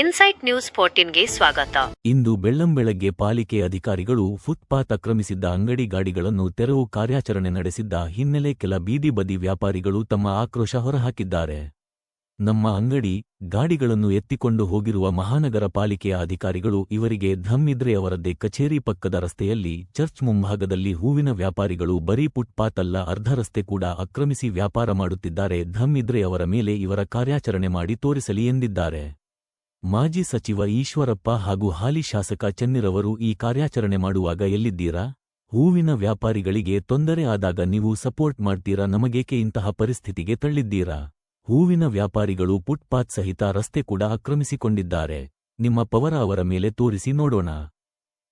Insight news ಫೋರ್ಟೀನ್ಗೆ ಸ್ವಾಗತ. ಇಂದು ಬೆಳ್ಳಂಬೆಳಗ್ಗೆ ಪಾಲಿಕೆ ಅಧಿಕಾರಿಗಳು ಫುಟ್ಪಾತ್ ಅಕ್ರಮಿಸಿದ್ದ ಅಂಗಡಿ ಗಾಡಿಗಳನ್ನು ತೆರವು ಕಾರ್ಯಾಚರಣೆ ನಡೆಸಿದ್ದ ಹಿನ್ನೆಲೆ ಕೆಲ ಬೀದಿ ಬದಿ ವ್ಯಾಪಾರಿಗಳು ತಮ್ಮ ಆಕ್ರೋಶ ಹೊರಹಾಕಿದ್ದಾರೆ. ನಮ್ಮ ಅಂಗಡಿ ಗಾಡಿಗಳನ್ನು ಎತ್ತಿಕೊಂಡು ಹೋಗಿರುವ ಮಹಾನಗರ ಪಾಲಿಕೆಯ ಅಧಿಕಾರಿಗಳು ಇವರಿಗೆ ಧಮ್ಮಿದ್ರೆ ಅವರದ್ದೇ ಕಚೇರಿ ಪಕ್ಕದ ರಸ್ತೆಯಲ್ಲಿ ಚರ್ಚ್ ಮುಂಭಾಗದಲ್ಲಿ ಹೂವಿನ ವ್ಯಾಪಾರಿಗಳು ಬರೀ ಫುಟ್ಪಾತ್ ಅಲ್ಲ, ಅರ್ಧ ರಸ್ತೆ ಕೂಡ ಆಕ್ರಮಿಸಿ ವ್ಯಾಪಾರ ಮಾಡುತ್ತಿದ್ದಾರೆ, ಧಮ್ಮಿದ್ರೆ ಅವರ ಮೇಲೆ ಇವರ ಕಾರ್ಯಾಚರಣೆ ಮಾಡಿ ತೋರಿಸಲಿ ಎಂದಿದ್ದಾರೆ. ಮಾಜಿ ಸಚಿವ ಈಶ್ವರಪ್ಪ ಹಾಗೂ ಹಾಲಿ ಶಾಸಕ ಚೆನ್ನಿರವರು ಈ ಕಾರ್ಯಾಚರಣೆ ಮಾಡುವಾಗ ಎಲ್ಲಿದ್ದೀರಾ? ಹೂವಿನ ವ್ಯಾಪಾರಿಗಳಿಗೆ ತೊಂದರೆ ಆದಾಗ ನೀವು ಸಪೋರ್ಟ್ ಮಾಡ್ತೀರಾ? ನಮಗೇಕೆ ಇಂತಹ ಪರಿಸ್ಥಿತಿಗೆ ತಳ್ಳಿದ್ದೀರಾ? ಹೂವಿನ ವ್ಯಾಪಾರಿಗಳು ಫುಟ್ಪಾತ್ ಸಹಿತ ರಸ್ತೆ ಕೂಡ ಆಕ್ರಮಿಸಿಕೊಂಡಿದ್ದಾರೆ. ನಿಮ್ಮ ಪವರ ಅವರ ಮೇಲೆ ತೋರಿಸಿ ನೋಡೋಣ.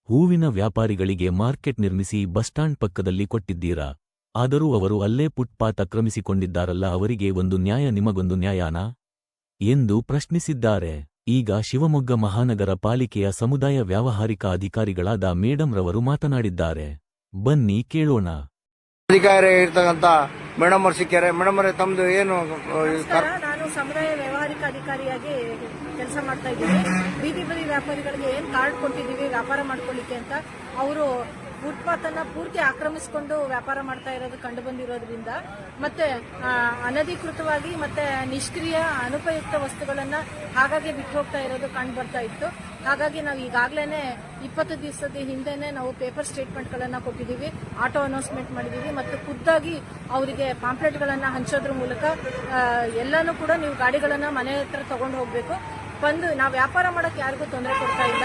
ಹೂವಿನ ವ್ಯಾಪಾರಿಗಳಿಗೆ ಮಾರ್ಕೆಟ್ ನಿರ್ಮಿಸಿ ಬಸ್ ಸ್ಟಾಂಡ್ ಪಕ್ಕದಲ್ಲಿ ಕೊಟ್ಟಿದ್ದೀರಾ? ಆದರೂ ಅವರು ಅಲ್ಲೇ ಫುಟ್ಪಾತ್ ಆಕ್ರಮಿಸಿಕೊಂಡಿದ್ದಾರಲ್ಲ, ಅವರಿಗೆ ಒಂದು ನ್ಯಾಯ, ನಿಮಗೊಂದು ನ್ಯಾಯಾನ? ಎಂದು ಪ್ರಶ್ನಿಸಿದ್ದಾರೆ. ಈಗ ಶಿವಮೊಗ್ಗ ಮಹಾನಗರ ಪಾಲಿಕೆಯ ಸಮುದಾಯ ವ್ಯಾವಹಾರಿಕ ಅಧಿಕಾರಿಗಳಾದ ಮೇಡಂ ರವರು ಮಾತನಾಡಿದ್ದಾರೆ. ಬನ್ನಿ ಕೇಳೋಣ. ಅಧಿಕಾರಿ ಇರ್ತಕ್ಕಂಥ ಮೇಡಮ್ ಅವರು ಸಿಕ್ಕ್ಯಾರೆ ಮೇಡಮ್ ಅವರೇ ತಮ್ದು ಏನು ನಾನು ಸಮುದಾಯ ವ್ಯವಹಾರಿಕ ಅಧಿಕಾರಿಯಾಗಿ ಕೆಲಸ ಮಾಡ್ತಾ ಇದ್ದೀನಿ. ಬೀದಿ ಬದಿ ವ್ಯಾಪಾರಿಗಳಿಗೆ ಏನ್ ಕಾರ್ಡ್ ಕೊಟ್ಟಿದ್ದೀವಿ ವ್ಯಾಪಾರ ಮಾಡ್ಕೊಳ್ಳಿಕ್ಕೆ ಅಂತ ಅವರು ಫುಟ್ಪಾತ್ ಅನ್ನ ಪೂರ್ತಿ ಆಕ್ರಮಿಸಿಕೊಂಡು ವ್ಯಾಪಾರ ಮಾಡ್ತಾ ಇರೋದು ಕಂಡು ಬಂದಿರೋದ್ರಿಂದ ಮತ್ತೆ ಅನಧಿಕೃತವಾಗಿ ಮತ್ತೆ ನಿಷ್ಕ್ರಿಯ, ಅನುಪಯುಕ್ತ ವಸ್ತುಗಳನ್ನ ಹಾಗಾಗಿ ಬಿಟ್ಟು ಹೋಗ್ತಾ ಇರೋದು ಕಂಡು ಬರ್ತಾ ಇತ್ತು. ಹಾಗಾಗಿ ನಾವು ಈಗಾಗಲೇ ಇಪ್ಪತ್ತು ದಿವಸದ ಹಿಂದೆನೆ ನಾವು ಪೇಪರ್ ಸ್ಟೇಟ್ಮೆಂಟ್ಗಳನ್ನು ಕೊಟ್ಟಿದ್ದೀವಿ, ಆಟೋ ಅನೌನ್ಸ್ಮೆಂಟ್ ಮಾಡಿದ್ದೀವಿ ಮತ್ತು ಖುದ್ದಾಗಿ ಅವರಿಗೆ ಪಾಂಪ್ಲೆಟ್ಗಳನ್ನ ಹಂಚೋದ್ರ ಮೂಲಕ ಎಲ್ಲಾನು ಕೂಡ ನೀವು ಗಾಡಿಗಳನ್ನ ಮನೆ ಹತ್ರ ತಗೊಂಡು ಹೋಗಬೇಕು. ಬಂದು, ನಾವು ವ್ಯಾಪಾರ ಮಾಡೋಕೆ ಯಾರಿಗೂ ತೊಂದರೆ ಕೊಡ್ತಾ ಇಲ್ಲ.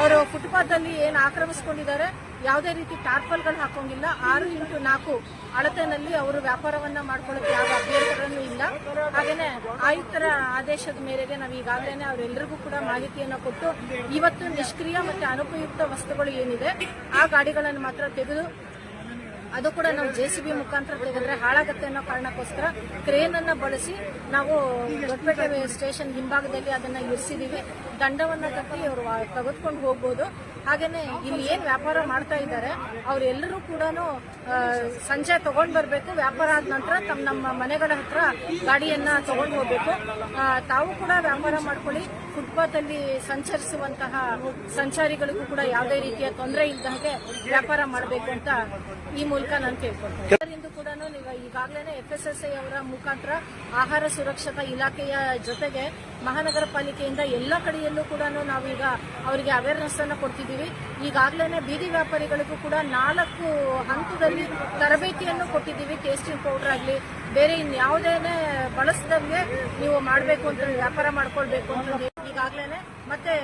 ಅವರು ಫುಟ್ಪಾತ್ ಅಲ್ಲಿ ಏನು ಆಕ್ರಮಿಸ್ಕೊಂಡಿದ್ದಾರೆ ಯಾವುದೇ ರೀತಿ ಟಾರ್ಪಲ್ಗಳು ಹಾಕೋಂಗಿಲ್ಲ. ಆರು ಇಂಟು ನಾಲ್ಕು ಅಳತೆನಲ್ಲಿ ಅವರು ವ್ಯಾಪಾರವನ್ನ ಮಾಡ್ಕೊಳ್ಳೋಕೆ ಯಾವ ಅಭ್ಯರ್ಥಿಗಳನ್ನು ಇಲ್ಲ. ಹಾಗೇನೆ ಆಯುಕ್ತರ ಆದೇಶದ ಮೇರೆಗೆ ನಾವು ಈಗಾಗಲೇ ಅವರೆಲ್ಲರಿಗೂ ಕೂಡ ಮಾಹಿತಿಯನ್ನು ಕೊಟ್ಟು ಇವತ್ತು ನಿಷ್ಕ್ರಿಯ ಮತ್ತೆ ಅನುಪಯುಕ್ತ ವಸ್ತುಗಳು ಏನಿದೆ, ಆ ಗಾಡಿಗಳನ್ನು ಮಾತ್ರ ತೆಗೆದು ಅದು ಕೂಡ ನಾವು ಜೆ ಸಿ ಬಿ ಮುಖಾಂತರ ತೆಗೆದ್ರೆ ಹಾಳಾಗತ್ತೆ ಅನ್ನೋ ಕಾರಣಕ್ಕೋಸ್ಕರ ಕ್ರೇನ್ ಅನ್ನ ಬಳಸಿ ನಾವು ದೊಡ್ಡಪೇಟೆ ಸ್ಟೇಷನ್ ಹಿಂಭಾಗದಲ್ಲಿ ಅದನ್ನ ಇರಿಸಿದೀವಿ. ದಂಡವನ್ನ ಕಟ್ಟಿ ಅವರು ತೆಗೆದುಕೊಂಡು ಹೋಗ್ಬೋದು. ಹಾಗೇನೆ ಇಲ್ಲಿ ಏನ್ ವ್ಯಾಪಾರ ಮಾಡ್ತಾ ಇದ್ದಾರೆ, ಅವರೆಲ್ಲರೂ ಕೂಡ ಸಂಜೆ ತಗೊಂಡ್ ಬರ್ಬೇಕು, ವ್ಯಾಪಾರ ಆದ ನಂತರ ತಮ್ಮ ನಮ್ಮ ಮನೆಗಳ ಹತ್ರ ಗಾಡಿಯನ್ನ ತಗೊಂಡು ಹೋಗ್ಬೇಕು. ತಾವು ಕೂಡ ವ್ಯಾಪಾರ ಮಾಡ್ಕೊಳ್ಳಿ ಫುಟ್ಪಾತ್ ಅಲ್ಲಿ ಸಂಚರಿಸುವಂತಹ ಸಂಚಾರಿಗಳಿಗೂ ಕೂಡ ಯಾವುದೇ ರೀತಿಯ ತೊಂದರೆ ಇಲ್ಲದ ಹಾಗೆ ವ್ಯಾಪಾರ ಮಾಡಬೇಕು ಅಂತ ಈ ಮೂಲಕ ನಾನು ಕೇಳ್ಕೊಳ್ತೇನೆ. ಈಗಾಗಲೇ ಎಫ್ ಎಸ್ ಐ ಅವರ ಮುಖಾಂತರ ಆಹಾರ ಸುರಕ್ಷತಾ ಇಲಾಖೆಯ ಜೊತೆಗೆ ಮಹಾನಗರ ಪಾಲಿಕೆಯಿಂದ ಎಲ್ಲ ಕಡೆಯಲ್ಲೂ ಕೂಡ ನಾವೀಗ ಅವರಿಗೆ ಅವೇರ್ನೆಸ್ ಅನ್ನು ಕೊಡ್ತಿದ್ದೀವಿ. ಈಗಾಗಲೇ ಬೀದಿ ವ್ಯಾಪಾರಿಗಳಿಗೂ ಕೂಡ ನಾಲ್ಕು ಹಂತದಲ್ಲಿ ತರಬೇತಿಯನ್ನು ಕೊಟ್ಟಿದ್ದೀವಿ. ಟೇಸ್ಟಿಂಗ್ ಪೌಡರ್ ಆಗಲಿ, ಬೇರೆ ಇನ್ಯಾವುದೇ ಬಳಸದಂಗೆ ನೀವು ಮಾಡಬೇಕು ಅಂತ ವ್ಯಾಪಾರ ಮಾಡ್ಕೊಳ್ಬೇಕು ಅಂತ ಈಗಾಗಲೇ ಮತ್ತೆ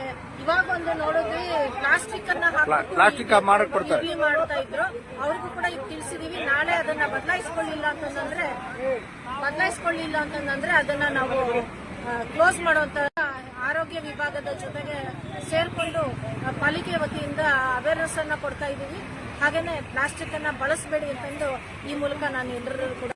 ಇವಾಗ ಒಂದು ನೋಡಿದ್ವಿ ಪ್ಲಾಸ್ಟಿಕ್ ಅನ್ನ ಪ್ಲಾಸ್ಟಿಕ್ ಮಾಡಕ್ ಕೊಡ್ತಾರೆ. ಇಡ್ಲಿ ಮಾಡ್ತಾ ಇದ್ರು. ಅವ್ರಿಗೂ ಕೂಡ ಈಗ ತಿಳಿಸಿದೀವಿ ನಾಳೆ ಅದನ್ನ ಬದಲಾಯಿಸ್ಕೊಳ್ಳಿಲ್ಲ ಅಂತಂದ್ರೆ ಬದಲಾಯಿಸ್ಕೊಳ್ಳಿಲ್ಲ ಅಂತಂದ್ರೆ ಅದನ್ನ ನಾವು ಕ್ಲೋಸ್ ಮಾಡುವಂತ ಆರೋಗ್ಯ ವಿಭಾಗದ ಜೊತೆಗೆ ಸೇರ್ಕೊಂಡು ಪಾಲಿಕೆ ವತಿಯಿಂದ ಅವೇರ್ನೆಸ್ ಅನ್ನ ಕೊಡ್ತಾ ಇದೀವಿ. ಹಾಗೇನೆ ಪ್ಲಾಸ್ಟಿಕ್ ಅನ್ನ ಬಳಸಬೇಡಿ ಅಂತಂದು ಈ ಮೂಲಕ ನಾನು ಎಲ್ಲರೂ ಕೂಡ